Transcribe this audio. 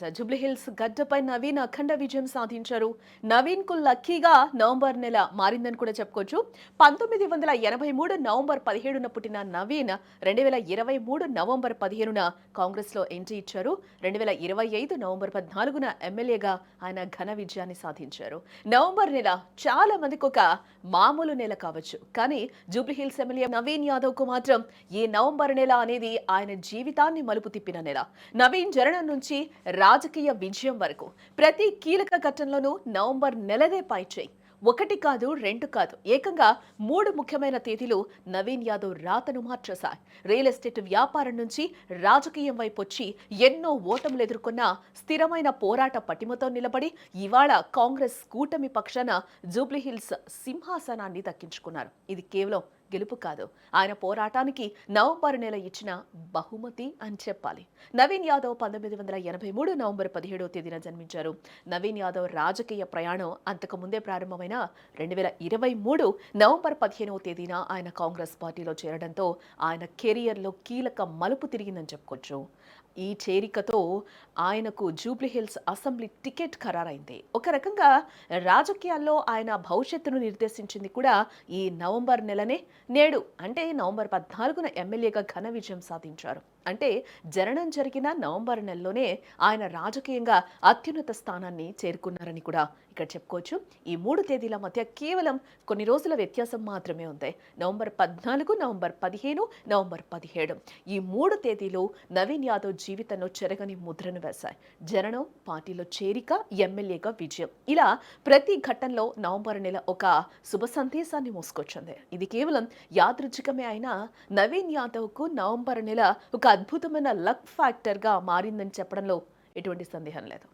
జూబ్లీహిల్స్ గడ్డపై నవీన్ అఖండ విజయం సాధించారు. నవీన్కు లక్కీగా నవంబర్ నెల మారిందని కూడా చెప్పుకోవచ్చు. పంతొమ్మిది వందల ఎనభై మూడు నవంబర్ పదిహేడున పుట్టిన నవీన్ రెండు వేల ఇరవై మూడు నవంబర్ పదిహేనున కాంగ్రెస్లో ఎంట్రీ ఇచ్చారు. రెండు వేల ఇరవై ఐదు నవంబర్ పద్నాలుగున ఎమ్మెల్యేగా ఆయన ఘన విజయాన్ని సాధించారు. నవంబర్ నెల చాలా మందికి ఒక మామూలు నెల కావచ్చు. కానీ జూబ్లీహిల్స్ ఎమ్మెల్యే నవీన్ యాదవ్కు మాత్రం ఈ నవంబర్ నెల అనేది ఆయన జీవితాన్ని మలుపు తిప్పిన నెల. నవీన్ జరణం నుంచి రాజకీయ విజయం వరకు. ప్రతి కీలక ఘట్టంలోనూ నవంబర్ నెలదే పైచేయి ఒకటి కాదు రెండు కాదు. ఏకంగా మూడు ముఖ్యమైన తేదీలు నవీన్ యాదవ్ రాతను మార్చేశాయి రియల్ ఎస్టేట్ వ్యాపారం నుంచి రాజకీయం వైపు వచ్చి ఎన్నో ఓటములు ఎదుర్కొన్న స్థిరమైన పోరాట పటిమతో నిలబడి ఇవాళ కాంగ్రెస్ కూటమి పక్షాన జూబ్లీహిల్స్ సింహాసనాన్ని దక్కించుకున్నారు. ఇది కేవలం గెలుపు కాదు. ఆయన పోరాటానికి నవంబర్ నెల ఇచ్చిన బహుమతి అని చెప్పాలి. నవీన్ యాదవ్ పంతొమ్మిది వందల ఎనభై మూడు నవంబర్ పదిహేడవ తేదీన జన్మించారు. నవీన్ యాదవ్ రాజకీయ ప్రయాణం అంతకు ముందే ప్రారంభమైన రెండు వేల ఇరవై మూడు నవంబర్ పదిహేనవ తేదీన ఆయన కాంగ్రెస్ పార్టీలో చేరడంతో ఆయన కెరియర్లో కీలక మలుపు తిరిగిందని చెప్పుకోవచ్చు. ఈ చేరికతో ఆయనకు జూబ్లీహిల్స్ అసెంబ్లీ టికెట్ ఖరారైంది. ఒక రకంగా రాజకీయాల్లో ఆయన భవిష్యత్తును నిర్దేశించింది కూడా ఈ నవంబర్ నెలనే నేడు అంటే నవంబర్ పద్నాలుగున ఎమ్మెల్యేగా ఘన విజయం సాధించారు. అంటే జననం జరిగిన నవంబర్ నెలలోనే ఆయన రాజకీయంగా అత్యున్నత స్థానాన్ని చేరుకున్నారని కూడా ఇక్కడ చెప్పుకోవచ్చు. ఈ మూడు తేదీల మధ్య కేవలం కొన్ని రోజుల వ్యత్యాసం మాత్రమే ఉంది. నవంబర్ పద్నాలుగు నవంబర్ పదిహేను నవంబర్ పదిహేడు. ఈ మూడు తేదీలు నవీన్ యాదవ్ జీవితంలో చెరగని ముద్రను వేశాయి. జననం పార్టీలో చేరిక ఎమ్మెల్యేగా విజయం. ఇలా ప్రతి ఘట్టంలో నవంబర్ నెల ఒక శుభ సందేశాన్ని మోసుకొచ్చింది. ఇది కేవలం యాదృచ్ఛికమే అయినా నవీన్ యాదవ్కు నవంబర్ నెల ఒక అద్భుతమైన లక్ ఫ్యాక్టర్గా మారిందని చెప్పడంలో ఎటువంటి సందేహం లేదు.